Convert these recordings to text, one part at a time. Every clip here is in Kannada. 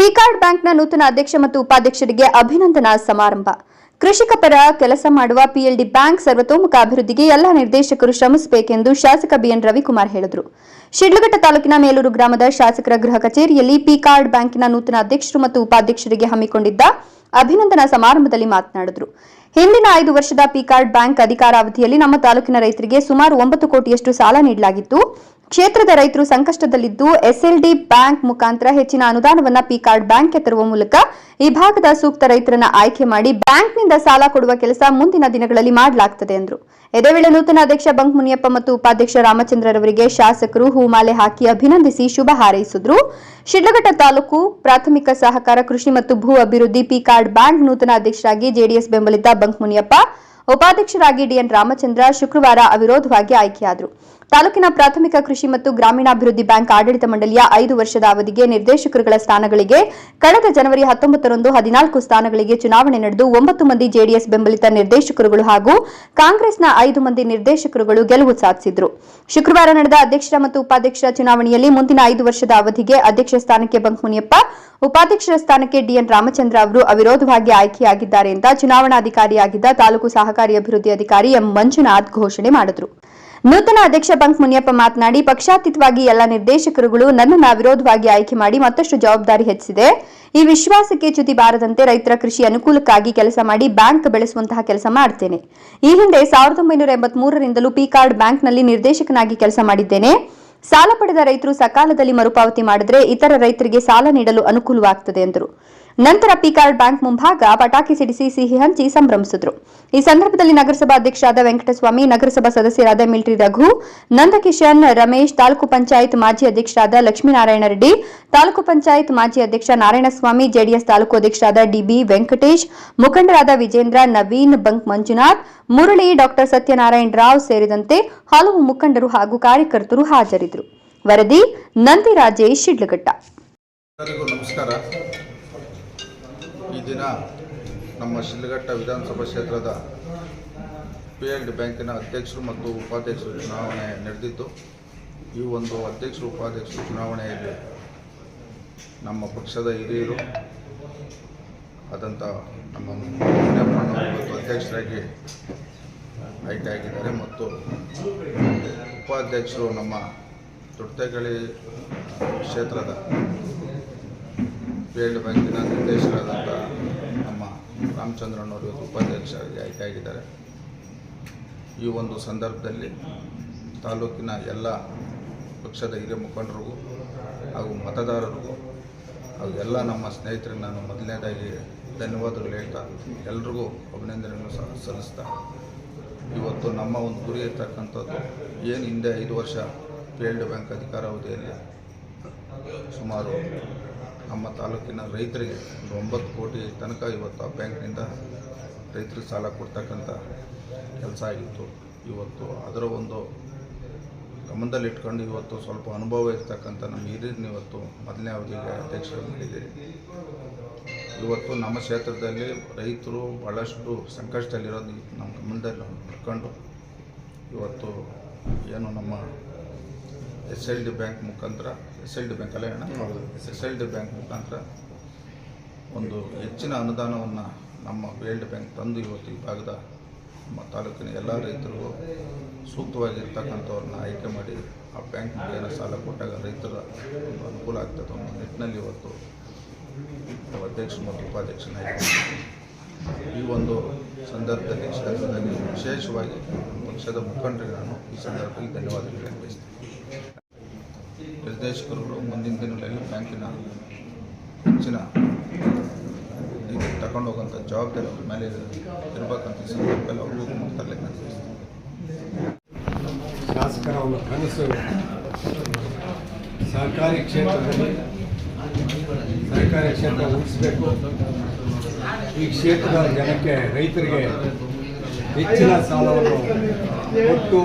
ಪಿಕಾರ್ಡ್ ಬ್ಯಾಂಕ್ನ ನೂತನ ಅಧ್ಯಕ್ಷ ಮತ್ತು ಉಪಾಧ್ಯಕ್ಷರಿಗೆ ಅಭಿನಂದನಾ ಸಮಾರಂಭ. ಕೃಷಿಕ ಪರ ಕೆಲಸ ಮಾಡುವ ಪಿಎಲ್ಡಿ ಬ್ಯಾಂಕ್ ಸರ್ವತೋಮುಖ ಅಭಿವೃದ್ಧಿಗೆ ಎಲ್ಲ ನಿರ್ದೇಶಕರು ಶ್ರಮಿಸಬೇಕೆಂದು ಶಾಸಕ ಬಿಎನ್ ರವಿಕುಮಾರ್ ಹೇಳಿದರು. ಶಿಡ್ಲಘಟ್ಟ ತಾಲೂಕಿನ ಮೇಲೂರು ಗ್ರಾಮದ ಶಾಸಕರ ಗೃಹ ಕಚೇರಿಯಲ್ಲಿ ಪಿಕಾರ್ಡ್ ಬ್ಯಾಂಕಿನ ನೂತನ ಅಧ್ಯಕ್ಷರು ಮತ್ತು ಉಪಾಧ್ಯಕ್ಷರಿಗೆ ಹಮ್ಮಿಕೊಂಡಿದ್ದ ಅಭಿನಂದನಾ ಸಮಾರಂಭದಲ್ಲಿ ಮಾತನಾಡಿದರು. ಹಿಂದಿನ ಐದು ವರ್ಷದ ಪಿಕಾರ್ಡ್ ಬ್ಯಾಂಕ್ ಅಧಿಕಾರಾವಧಿಯಲ್ಲಿ ನಮ್ಮ ತಾಲೂಕಿನ ರೈತರಿಗೆ ಸುಮಾರು ಒಂಬತ್ತು ಕೋಟಿಯಷ್ಟು ಸಾಲ ನೀಡಲಾಗಿತ್ತು. ಕ್ಷೇತ್ರದ ರೈತರು ಸಂಕಷ್ಟದಲ್ಲಿದ್ದು ಎಸ್ಎಲ್ಡಿ ಬ್ಯಾಂಕ್ ಮುಖಾಂತರ ಹೆಚ್ಚಿನ ಅನುದಾನವನ್ನ ಪಿಕಾರ್ಡ್ ಬ್ಯಾಂಕ್ಗೆ ತರುವ ಮೂಲಕ ಈ ಭಾಗದ ಸೂಕ್ತ ರೈತರನ್ನ ಆಯ್ಕೆ ಮಾಡಿ ಬ್ಯಾಂಕ್ನಿಂದ ಸಾಲ ಕೊಡುವ ಕೆಲಸ ಮುಂದಿನ ದಿನಗಳಲ್ಲಿ ಮಾಡಲಾಗುತ್ತದೆ ಎಂದರು ಇದೇ ವೇಳೆ ನೂತನ ಅಧ್ಯಕ್ಷ ಬಂಕ್ ಮುನಿಯಪ್ಪ ಮತ್ತು ಉಪಾಧ್ಯಕ್ಷ ರಾಮಚಂದ್ರರವರಿಗೆ ಶಾಸಕರು ಹೂಮಾಲೆ ಹಾಕಿ ಅಭಿನಂದಿಸಿ ಶುಭ ಹಾರೈಸಿದ್ರು. ಶಿಡ್ಲಘಟ್ಟ ತಾಲೂಕು ಪ್ರಾಥಮಿಕ ಸಹಕಾರ ಕೃಷಿ ಮತ್ತು ಭೂ ಅಭಿವೃದ್ಧಿ ಪಿಕಾರ್ಡ್ ಬ್ಯಾಂಕ್ ನೂತನ ಅಧ್ಯಕ್ಷರಾಗಿ ಜೆಡಿಎಸ್ ಬೆಂಬಲಿತ ಬಂಕ್ ಮುನಿಯಪ್ಪ, ಉಪಾಧ್ಯಕ್ಷರಾಗಿ ಡಿಎನ್ ರಾಮಚಂದ್ರ ಶುಕ್ರವಾರ ಅವಿರೋಧವಾಗಿ ಆಯ್ಕೆಯಾದರು. ತಾಲೂಕಿನ ಪ್ರಾಥಮಿಕ ಕೃಷಿ ಮತ್ತು ಗ್ರಾಮೀಣಾಭಿವೃದ್ಧಿ ಬ್ಯಾಂಕ್ ಆಡಳಿತ ಮಂಡಳಿಯ ಐದು ವರ್ಷದ ಅವಧಿಗೆ ನಿರ್ದೇಶಕರುಗಳ ಸ್ಥಾನಗಳಿಗೆ ಕಳೆದ ಜನವರಿ ಹತ್ತೊಂಬತ್ತರಂದು ಹದಿನಾಲ್ಕು ಸ್ಥಾನಗಳಿಗೆ ಚುನಾವಣೆ ನಡೆದು ಒಂಬತ್ತು ಮಂದಿ ಜೆಡಿಎಸ್ ಬೆಂಬಲಿತ ನಿರ್ದೇಶಕರುಗಳು ಹಾಗೂ ಕಾಂಗ್ರೆಸ್ನ ಐದು ಮಂದಿ ನಿರ್ದೇಶಕರುಗಳು ಗೆಲುವು ಸಾಧಿಸಿದ್ರು. ಶುಕ್ರವಾರ ನಡೆದ ಅಧ್ಯಕ್ಷರ ಮತ್ತು ಉಪಾಧ್ಯಕ್ಷರ ಚುನಾವಣೆಯಲ್ಲಿ ಮುಂದಿನ ಐದು ವರ್ಷದ ಅವಧಿಗೆ ಅಧ್ಯಕ್ಷ ಸ್ಥಾನಕ್ಕೆ ಬಂಕ್ ಮುನಿಯಪ್ಪ, ಉಪಾಧ್ಯಕ್ಷರ ಸ್ಥಾನಕ್ಕೆ ಡಿಎನ್ ರಾಮಚಂದ್ರ ಅವರು ಅವಿರೋಧವಾಗಿ ಆಯ್ಕೆಯಾಗಿದ್ದಾರೆ ಎಂದು ಚುನಾವಣಾಧಿಕಾರಿಯಾಗಿದ್ದ ತಾಲೂಕು ಸಹಕಾರಿ ಅಭಿವೃದ್ಧಿ ಅಧಿಕಾರಿ ಎಂ ಮಂಜುನಾಥ್ ಘೋಷಣೆ ಮಾಡಿದರು. ನೂತನ ಅಧ್ಯಕ್ಷ ಬಂಕ್ ಮುನಿಯಪ್ಪ ಮಾತನಾಡಿ, ಪಕ್ಷಾತೀತವಾಗಿ ಎಲ್ಲ ನಿರ್ದೇಶಕರುಗಳು ನನ್ನನ್ನು ವಿರೋಧವಾಗಿ ಆಯ್ಕೆ ಮಾಡಿ ಮತ್ತಷ್ಟು ಜವಾಬ್ದಾರಿ ಹೆಚ್ಚಿದೆ ಈ ವಿಶ್ವಾಸಕ್ಕೆ ಚ್ಯುತಿ ಬಾರದಂತೆ ರೈತರ ಕೃಷಿ ಅನುಕೂಲಕ್ಕಾಗಿ ಕೆಲಸ ಮಾಡಿ ಬ್ಯಾಂಕ್ ಬೆಳೆಸುವಂತಹ ಕೆಲಸ ಮಾಡ್ತೇನೆ. ಈ ಹಿಂದೆ ಸಾವಿರದ ಒಂಬೈನೂರ ಎಂಬತ್ಮೂರರಿಂದಲೂ ಪಿ ಕಾರ್ಡ್ ಬ್ಯಾಂಕ್ನಲ್ಲಿ ನಿರ್ದೇಶಕನಾಗಿ ಕೆಲಸ ಮಾಡಿದ್ದೇನೆ. ಸಾಲ ಪಡೆದ ರೈತರು ಸಕಾಲದಲ್ಲಿ ಮರುಪಾವತಿ ಮಾಡಿದರೆ ಇತರ ರೈತರಿಗೆ ಸಾಲ ನೀಡಲು ಅನುಕೂಲವಾಗುತ್ತದೆ ಎಂದರು. ನಂತರ ಪಿಕಾರ್ಡ್ ಬ್ಯಾಂಕ್ ಮುಂಭಾಗ ಪಟಾಕಿ ಸಿಡಿಸಿ ಸಿಹಿ ಹಂಚಿ ಸಂಭ್ರಮಿಸಿದ್ರು. ಈ ಸಂದರ್ಭದಲ್ಲಿ ನಗರಸಭಾ ಅಧ್ಯಕ್ಷರಾದ ವೆಂಕಟಸ್ವಾಮಿ, ನಗರಸಭಾ ಸದಸ್ಯರಾದ ಮಿಲ್ಟ್ರಿ ರಘು, ನಂದಕಿಶನ್ ರಮೇಶ್, ತಾಲೂಕು ಪಂಚಾಯತ್ ಮಾಜಿ ಅಧ್ಯಕ್ಷರಾದ ಲಕ್ಷ್ಮೀನಾರಾಯಣ ರೆಡ್ಡಿ, ತಾಲೂಕು ಪಂಚಾಯತ್ ಮಾಜಿ ಅಧ್ಯಕ್ಷ ನಾರಾಯಣಸ್ವಾಮಿ, ಜೆಡಿಎಸ್ ತಾಲೂಕು ಅಧ್ಯಕ್ಷರಾದ ಡಿಬಿ ವೆಂಕಟೇಶ್, ಮುಖಂಡರಾದ ವಿಜೇಂದ್ರ, ನವೀನ್ ಬಂಕ್ ಮಂಜುನಾಥ್, ಮುರಳಿ ಡಾಕ್ಟರ್ ಸತ್ಯನಾರಾಯಣ ರಾವ್ ಸೇರಿದಂತೆ ಹಲವು ಮುಖಂಡರು ಹಾಗೂ ಕಾರ್ಯಕರ್ತರು ಹಾಜರಿದ್ದರು. ವರದಿ ನಂದಿ ರಾಜೇಶ್ ಶಿಡ್ಲಘಟ್ಟ ನಮಸ್ಕಾರ. ಈ ದಿನ ನಮ್ಮ ಶಿಲ್ಘಟ್ಟ ವಿಧಾನಸಭಾ ಕ್ಷೇತ್ರದ ಪಿ ಎಲ್ ಡಿ ಬ್ಯಾಂಕಿನ ಅಧ್ಯಕ್ಷರು ಮತ್ತು ಉಪಾಧ್ಯಕ್ಷರು ಚುನಾವಣೆ ನಡೆದಿದ್ದು, ಈ ಒಂದು ಅಧ್ಯಕ್ಷರು, ಉಪಾಧ್ಯಕ್ಷರು ಚುನಾವಣೆಯಲ್ಲಿ ನಮ್ಮ ಪಕ್ಷದ ಹಿರಿಯರು ಆದಂಥ ನಮ್ಮ ಇವತ್ತು ಅಧ್ಯಕ್ಷರಾಗಿ ಆಯ್ಕೆಯಾಗಿದ್ದಾರೆ ಮತ್ತು ಉಪಾಧ್ಯಕ್ಷರು ನಮ್ಮ ದೊಡ್ಡತಗಳಿ ಕ್ಷೇತ್ರದ ಫೀಲ್ಡ್ ಬ್ಯಾಂಕಿನ ನಿರ್ದೇಶಕರಾದಂಥ ನಮ್ಮ ರಾಮಚಂದ್ರನವರು ಇವತ್ತು ಉಪಾಧ್ಯಕ್ಷರಾಗಿ ಆಯ್ಕೆಯಾಗಿದ್ದಾರೆ. ಈ ಒಂದು ಸಂದರ್ಭದಲ್ಲಿ ತಾಲೂಕಿನ ಎಲ್ಲ ಪಕ್ಷದ ಹಿರಿಯ ಮುಖಂಡರಿಗೂ ಹಾಗೂ ಮತದಾರರಿಗೂ ಹಾಗೂ ಎಲ್ಲ ನಮ್ಮ ಸ್ನೇಹಿತರಿಗೆ ನಾನು ಮೊದಲನೇದಾಗಿ ಧನ್ಯವಾದಗಳು ಹೇಳ್ತಾ ಎಲ್ರಿಗೂ ಅಭಿನಂದನೆಯನ್ನು ಸಹ ಸಲ್ಲಿಸ್ತಾ ಇವತ್ತು ನಮ್ಮ ಒಂದು ಗುರಿ ಇರ್ತಕ್ಕಂಥದ್ದು ಏನು ಹಿಂದೆ ಐದು ವರ್ಷ ಫೀಲ್ಡ್ ಬ್ಯಾಂಕ್ ಅಧಿಕಾರ ಅವಧಿಯಲ್ಲಿ ಸುಮಾರು ನಮ್ಮ ತಾಲೂಕಿನ ರೈತರಿಗೆ ಒಂದು ಒಂಬತ್ತು ಕೋಟಿ ತನಕ ಇವತ್ತು ಆ ಬ್ಯಾಂಕ್ನಿಂದ ರೈತರಿಗೆ ಸಾಲ ಕೊಡ್ತಕ್ಕಂಥ ಕೆಲಸ ಆಗಿತ್ತು. ಇವತ್ತು ಅದರ ಒಂದು ಗಮನದಲ್ಲಿಟ್ಕೊಂಡು ಇವತ್ತು ಸ್ವಲ್ಪ ಅನುಭವ ಇರ್ತಕ್ಕಂಥ ನಮ್ಮ ಹಿರಿಯರನ್ನ ಇವತ್ತು ಮೊದಲನೇ ಅವಧಿಗೆ ಅಧ್ಯಕ್ಷರು ಮಾಡಿದ್ದೀರಿ. ಇವತ್ತು ನಮ್ಮ ಕ್ಷೇತ್ರದಲ್ಲಿ ರೈತರು ಭಾಳಷ್ಟು ಸಂಕಷ್ಟದಲ್ಲಿರೋದು ನಮ್ಮ ಗಮನದಲ್ಲಿ ಇಟ್ಕೊಂಡು ಇವತ್ತು ಏನು ನಮ್ಮ ಎಸ್ ಎಲ್ ಡಿ ಬ್ಯಾಂಕ್ ಮುಖಾಂತರ ಎಸ್ ಎಲ್ ಡಿ ಬ್ಯಾಂಕ್ ಅಲ್ಲೇ ಅಣ್ಣ? ಎಸ್ ಎಲ್ ಡಿ ಬ್ಯಾಂಕ್ ಮುಖಾಂತರ ಒಂದು ಹೆಚ್ಚಿನ ಅನುದಾನವನ್ನು ನಮ್ಮ ವೇಲ್ಡ್ ಬ್ಯಾಂಕ್ ತಂದು ಇವತ್ತು ಈ ಭಾಗದ ನಮ್ಮ ತಾಲೂಕಿನ ಎಲ್ಲ ರೈತರು ಸೂಕ್ತವಾಗಿರ್ತಕ್ಕಂಥವ್ರನ್ನ ಆಯ್ಕೆ ಮಾಡಿ ಆ ಬ್ಯಾಂಕ್ ಮುಖೇನ ಸಾಲ ಕೊಟ್ಟಾಗ ರೈತರ ಒಂದು ಅನುಕೂಲ ಆಗ್ತದೆ ಒಂದು ನಿಟ್ಟಿನಲ್ಲಿ ಇವತ್ತು ಅಧ್ಯಕ್ಷ ಮತ್ತು ಉಪಾಧ್ಯಕ್ಷನ ಆಯ್ಕೆ ಈ ಒಂದು ಸಂದರ್ಭದಲ್ಲಿ ಶಾಸನದಲ್ಲಿ ವಿಶೇಷವಾಗಿ ಪಕ್ಷದ ಮುಖಂಡರಿಗೆ ನಾನು ಈ ಸಂದರ್ಭದಲ್ಲಿ ಧನ್ಯವಾದಗಳನ್ನು ಬಯಸ್ತೀನಿ ನಿರ್ದೇಶಕರುಗಳು ಮುಂದಿನ ದಿನಗಳಲ್ಲಿ ಬ್ಯಾಂಕಿನ ಹೆಚ್ಚಿನ ತಗೊಂಡು ಹೋಗುವಂಥ ಜವಾಬ್ದಾರಿ ಅವ್ರ ಮೇಲೆ ಇರಬೇಕಂತ ಸಂದರ್ಭದಲ್ಲಿ ಅವ್ರಿಗೂ ಮಾತಾಡಲಿಕ್ಕೆ ಶಾಸಕರ ಒಂದು ಕನಸು ಸಹಕಾರಿ ಕ್ಷೇತ್ರದಲ್ಲಿ ಸರ್ಕಾರಿ ಕ್ಷೇತ್ರ ಉಳಿಸಬೇಕು. ಈ ಕ್ಷೇತ್ರದ ಜನಕ್ಕೆ ರೈತರಿಗೆ ಹೆಚ್ಚಿನ ಸಾಲವನ್ನು ಕೊಟ್ಟು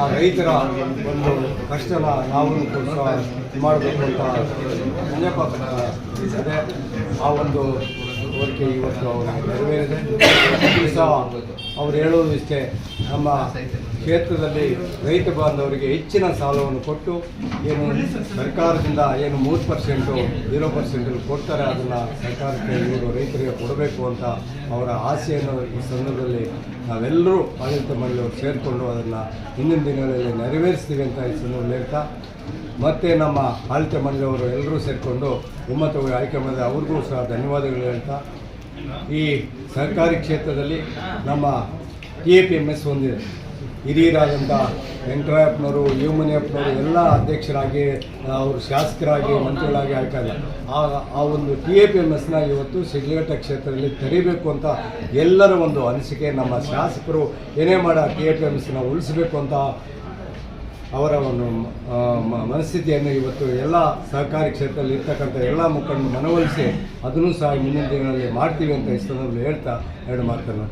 ಆ ರೈತರ ಒಂದು ಕಷ್ಟದ ನಾವು ಮಾಡಬೇಕು ಅಂತ ಇದೆ ಆ ಒಂದು ಕೋರಿಕೆ ಇವತ್ತು ಅವರು ನೆರವೇರಿದೆ. ಸಹ ಅವ್ರು ಹೇಳೋದು ಇಷ್ಟೇ ನಮ್ಮ ಕ್ಷೇತ್ರದಲ್ಲಿ ರೈತ ಬಾಂಧವರಿಗೆ ಹೆಚ್ಚಿನ ಸಾಲವನ್ನು ಕೊಟ್ಟು ಏನು ಸರ್ಕಾರದಿಂದ ಏನು ಮೂರು ಪರ್ಸೆಂಟು, ಜೀರೋ ಪರ್ಸೆಂಟಲ್ಲಿ ಕೊಡ್ತಾರೆ, ಅದನ್ನು ಸರ್ಕಾರಕ್ಕೆ ಇವರು ರೈತರಿಗೆ ಕೊಡಬೇಕು ಅಂತ ಅವರ ಆಸೆಯನ್ನು ಈ ಸಂದರ್ಭದಲ್ಲಿ ನಾವೆಲ್ಲರೂ ಆಡಳಿತ ಮಂಡಳಿಯವರು ಸೇರಿಕೊಂಡು ಅದನ್ನು ಹಿಂದಿನ ದಿನಗಳಲ್ಲಿ ನೆರವೇರಿಸ್ತೀವಿ ಅಂತ ಸಂದರ್ಭದಲ್ಲಿ ಹೇಳ್ತಾ, ಮತ್ತು ನಮ್ಮ ಆಡಳಿತ ಮಂಡಳಿಯವರು ಎಲ್ಲರೂ ಸೇರಿಕೊಂಡು ಒಮ್ಮತವಾಗಿ ಆಯ್ಕೆ ಮಾಡಿದ ಅವ್ರಿಗೂ ಸಹ ಧನ್ಯವಾದಗಳು ಹೇಳ್ತಾ, ಈ ಸರ್ಕಾರಿ ಕ್ಷೇತ್ರದಲ್ಲಿ ನಮ್ಮ K A P M S ಹೊಂದಿದೆ ಹಿರಿಯರಾದಂಥ ವೆಂಕಟರಾಯಪ್ಪನವರು ಯೋಮನಿಯಪ್ಪನವರು ಎಲ್ಲ ಅಧ್ಯಕ್ಷರಾಗಿ ಅವರು ಶಾಸಕರಾಗಿ, ಮಂತ್ರಿಗಳಾಗಿ ಆಯ್ಕೆ ಆ ಒಂದು ಟಿ ಎ ಪಿ ಎಂ ಎಸ್ನ ಇವತ್ತು ಶಿಡ್ಲಘಟ್ಟ ಕ್ಷೇತ್ರದಲ್ಲಿ ತೆರಿಬೇಕು ಅಂತ ಎಲ್ಲರ ಒಂದು ಅನಿಸಿಕೆ, ನಮ್ಮ ಶಾಸಕರು ಏನೇ ಮಾಡ ಟಿ ಎ ಪಿ ಎಂ ಎಸ್ನ ಉಳಿಸಬೇಕು ಅಂತ ಅವರ ಒಂದು ಮನಸ್ಥಿತಿಯನ್ನು ಇವತ್ತು ಎಲ್ಲ ಸಹಕಾರಿ ಕ್ಷೇತ್ರದಲ್ಲಿ ಇರ್ತಕ್ಕಂಥ ಎಲ್ಲ ಮುಖಂಡರು ಮನವೊಲಿಸಿ ಅದನ್ನು ಸಹ ಮುಂದಿನ ದಿನಗಳಲ್ಲಿ ಮಾಡ್ತೀವಿ ಅಂತ ಈ ಹೇಳ್ತಾ ಎರಡು ಮಾತನ್ನು.